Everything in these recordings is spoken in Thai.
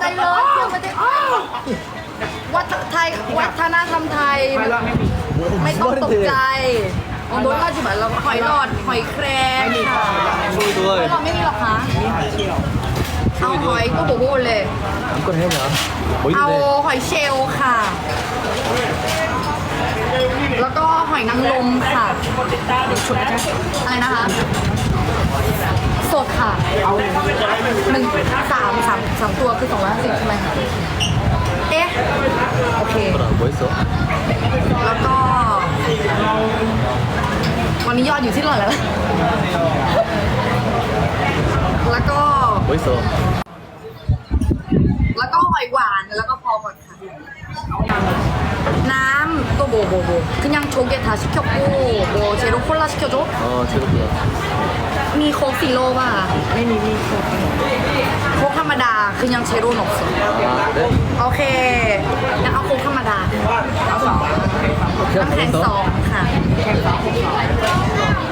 ใจเลยเที่ยวประเทศไทยวัฒนไทยธรรมไทยไม่ต้องตกใจของโดนก็จะเหมือเราหอยหลอดหอยแครงค่ะช่วยด้วย เราไม่มีหรอกคะเอาหอยก็บอกเลยก็ให้เหรอเอาหอยเชลค่ะ แล้วก็หอยนางรมค่ะอะไรนะคะ สดค่ะ เอา หนึ่งสามสามสามตัวคือสองร้อยห้าสิบใช่ไหมคะเอ๊ะ โอเค 뭐라 뭐 했어? แล้วก็ วันนี้ยอดอยู่ที่เท่าไหร่แล้วล่ะแล้วก็ 뭐 했어? แล้วก็หอยหวานแล้วก็พอก่อนค่ะ น้ำ또뭐뭐뭐 그냥 조개 다 시켰고 뭐 제로 콜라 시켜줘? 어, 제로구나. มีโค้กซีโร่ป่ะ ไม่มีมีโค้กโค้กธรรมดาคือยังเชโร่หนกส 아, 그래? โอเคงั้นเอาโค้กธรรมดาเอาสองน้ำแข็งสองค่ะ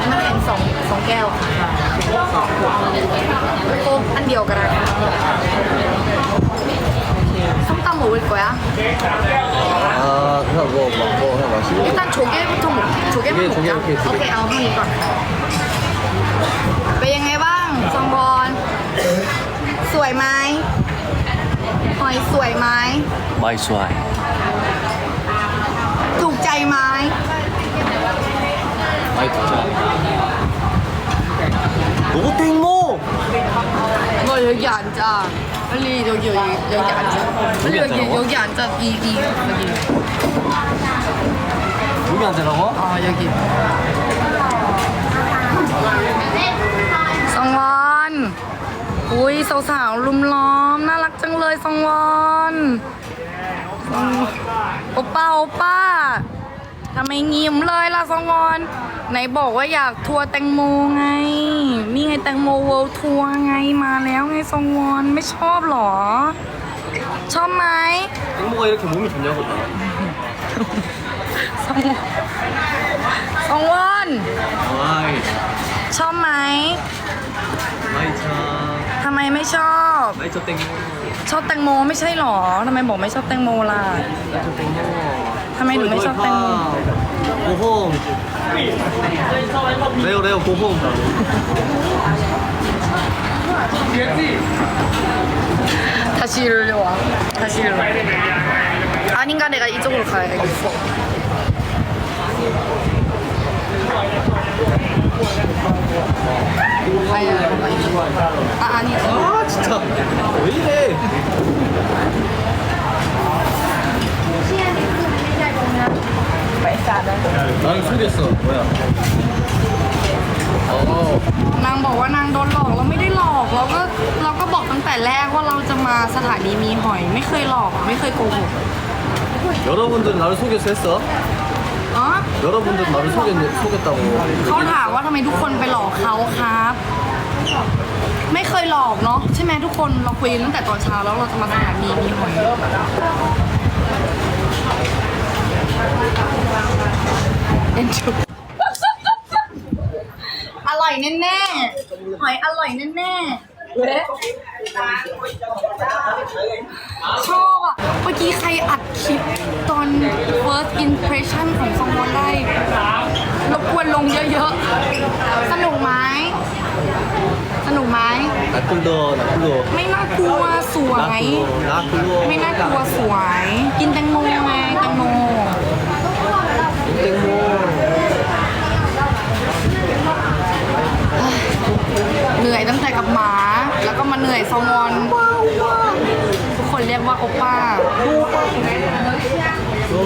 น้ำแข็งสองสองแก้วค่ะโค้กอันเดียวกันค่ะส้มตำหมูอีกกว่า 아, 그냥 뭐, 뭐, 뭐, 그냥 마시고. 일단 조개부터 먹 조개부터 예, 조개, 먹자. 오케이, 조개. 오케이, เอา เป็นยังไงบ้างซองบอลสวยไหมหอยสวยไหมไม่สวยถูกใจไหมไม่ถูกใจโอ้เต็งโมโอ้ยหยานจ้ามันรีโยเกียวโยหยานจ้ามันรีโยเกียวโยหยานจ้าอีอีมันรีโยหยานจ้าเหรออ๋อโยเกียว งวอนอุ้ยสาวๆลุมล้อม น่ารักจังเลยซองวอนซองโอป้าโอป้าทำไมงิมเลยล่ะซองวอน ไหนบอกว่าอยากทัวร์แตงโมไง นี่ไงแตงโมเวิลด์ทัวร์ไงมาแล้วไงซองวอนไม่ชอบเหรอ ชอบไหม 땡모가 이렇게 몸이 좋냐고. ซองวอนซองวอน 마이, ชอบไหม 마이 차. ทำไมไม่ชอบ 마이 차 땡모. ชอบแตงโมไม่ใช่หรอ ทำไมบอกไม่ชอบแตงโมล่ะ 마이 차 땡모. ทำไมหนูไม่ชอบแตงโม 고홈. 레오, 레오, 고홈. 다시 이리로 와. 다시 이리로 와. 아닌가 내가 이쪽으로 가야겠어. 아, 아니. 아, 진짜. 왜 이래? 나는 속였어. 뭐야? 어, นางบอกว่านางโดนหลอกเราไม่ได้หลอกเราก็เราก็บอกตั้งแต่แรกว่าเราจะมาสถานีมีหอย ไม่เคยหลอกไม่เคยโกหก 여러분들 나를 속여서 했어? อ๋อ 여러분들 나를 속였, 속였다고. เขาถามว่าทำไมทุกคนไปหลอกเขาครับ ไม่เคยหลอกเนาะใช่ไหมทุกคนเราคุยตั้งแต่ตอนเช้าแล้วเราจะมาสถานีมีหอยเอ็นจูอร่อยแน่ๆ หอยอร่อยแน่ๆเว้ชอบอะ เมื่อกี้ใครอัดคลิปตอน first impression ของซองวอนได้รบกวนลงเยอะๆ สนุกไหม สนุกไหมนักกุโดนักกุโดไม่น่ากลัวสวย นักกุโดไม่น่ากลัวสวย กินแตงโมไงแตงโมแตงโมเหนื่อยตั้งแต่กับหมา แล้วก็มาเหนื่อยซองอนทุกคนเรียกว่าโอป้า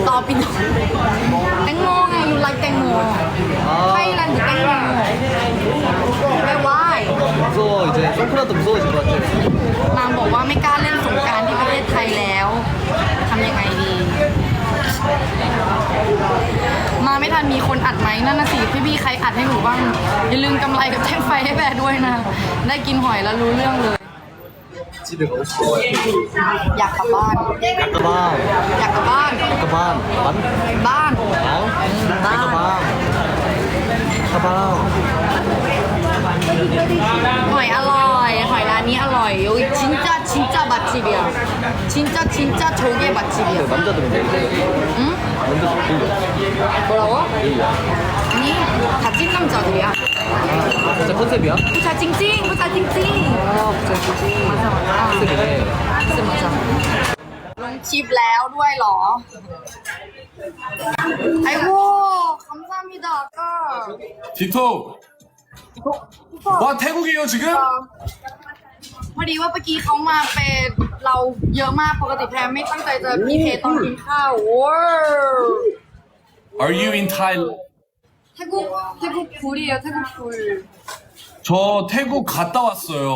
ต่อปิดแตงโมไงอยู่ไลแตงโมใ무서워, 이제. 선크라도 무서워질 것 같아. นางบอกว่าไม่กล้าเล่นสงกรารที่ประเทศไทยแล้วทำยังไงดี มาไม่ทันมีคนอัดไหมนั่นน่ะสิพี่พี่ๆใครอัดให้หนูบ้าง อย่าลืมกำไรกับแท่งไฟให้แบร์ด้วยนะ ได้กินหอยแล้วรู้เรื่องเลย 집에 가고 싶어. อยากกลับบ้าน 약가방, อยากกลับบ้าน 약가방. 만, บ้าน 어? 약가방. 가방. หอยอร่อย หอยร้าน นี้อร่อย여기 진짜 진짜 맛집이야 진짜 진짜 조개 맛집이야 남자들은 되게 응? 남자들 되게 뭐라고? 예의야. 아니 다 찐남자들이야 진짜 컨셉이야? 부자 찡찡 부자 찡찡 아, 진짜 진짜. 맞아 맞아 컨셉이네. ซึ่งมันจะลงคลิปแล้วด้วยเหรอ ไอ้ โว้คำซามิดาก็ 틱톡 와 태국이에요 지금? พอดีว่าเมื่อกี้เขามาเป็นเราเยอะมากปกติแพรไม่ตั้งใจจะพีเคตอนกินข้าวว้าว Are you in Thai? เทกุเทกุฟูริอะเทกุฟูร 저 태국 갔다 왔어요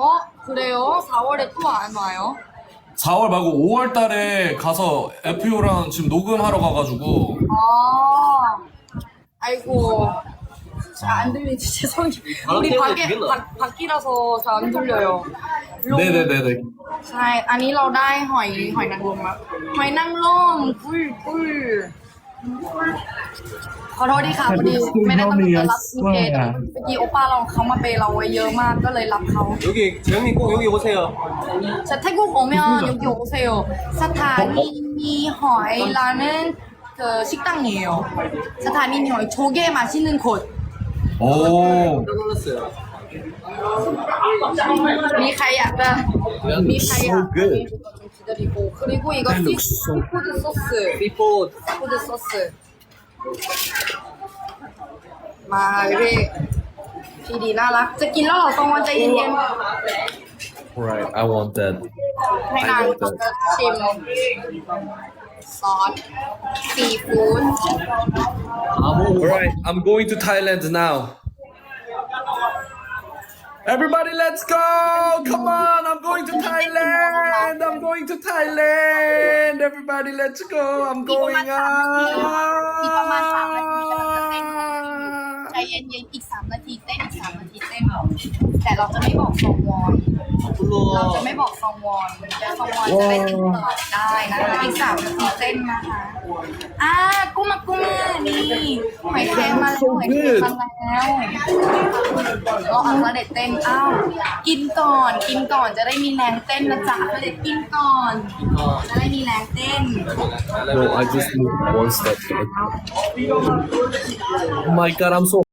อ๋อคือเร็ว4월에 또 안 와요? 4월 말고 5월 달에 가서 FO랑 지금 녹음하러 가가지고 아 아이고 잘 안 들리지 죄송해요 우리 때문에 밖에 들리나? 밖, 밖이라서 잘 안 들려요 ลุง 네네네네 ใช่ อันนี้เราได้หอยหอยนางรมแล้วหอยนางรมกุยกุยขอโทษดีค่ะพอดีไม่ได้ตั้งใจรับพีเคแต่เมื่อกี้โอป้าเราเขามาเปย์เราไว้เยอะมากก็เลยรับเขา 여기 재영님 꼭 여기 오세요. 자 태국 오면 여기 오세요 사타니 미허이라는 그 식당이에요 사타니 미허이 조개 맛있는 곳 오 놀랐어요. มีใครอยา กจะมีใครอยาก So good. 좀 기다리고 그리고 이거 That 시- looks so 시푸드 소스 비포 시푸드 소스 มาพี่พี่ดีน่ารัก จะกินแล้วเหรอตรงวันใจเย็น Right, I want that. ๆให้นางเขาจะชิม ซอสซีฟู้ด Alright I'm going to Thailand now Everybody let's go Come on I'm going to Thailand I'm going to Thailand Everybody let's go I'm อีกประมาณ going สามนาทีอีกประมาณสามนาที out เราจะเต้นใจเย็นๆอีกสามนาทีเต้นอีกสามนาทีเต้น แต่เราจะไม่บอกซองวอน เราจะไม่บอกซองวอนแต่ซองวอนจะได้ติดต่อได้นะคะอีกสามนาทีเต้นนะคะอ่ากุ้งมากุ้งมานี่หอยแครงมาแล้วหอยแครงมาแล้วเราเอาเสด็จเต้นอ้าวกินก่อนกินก่อนจะได้มีแรงเต้นนะจ๊ะเสด็จกินก่อนจะได้มีแรงเต้น No, I just moved one step. Oh my god, I'm so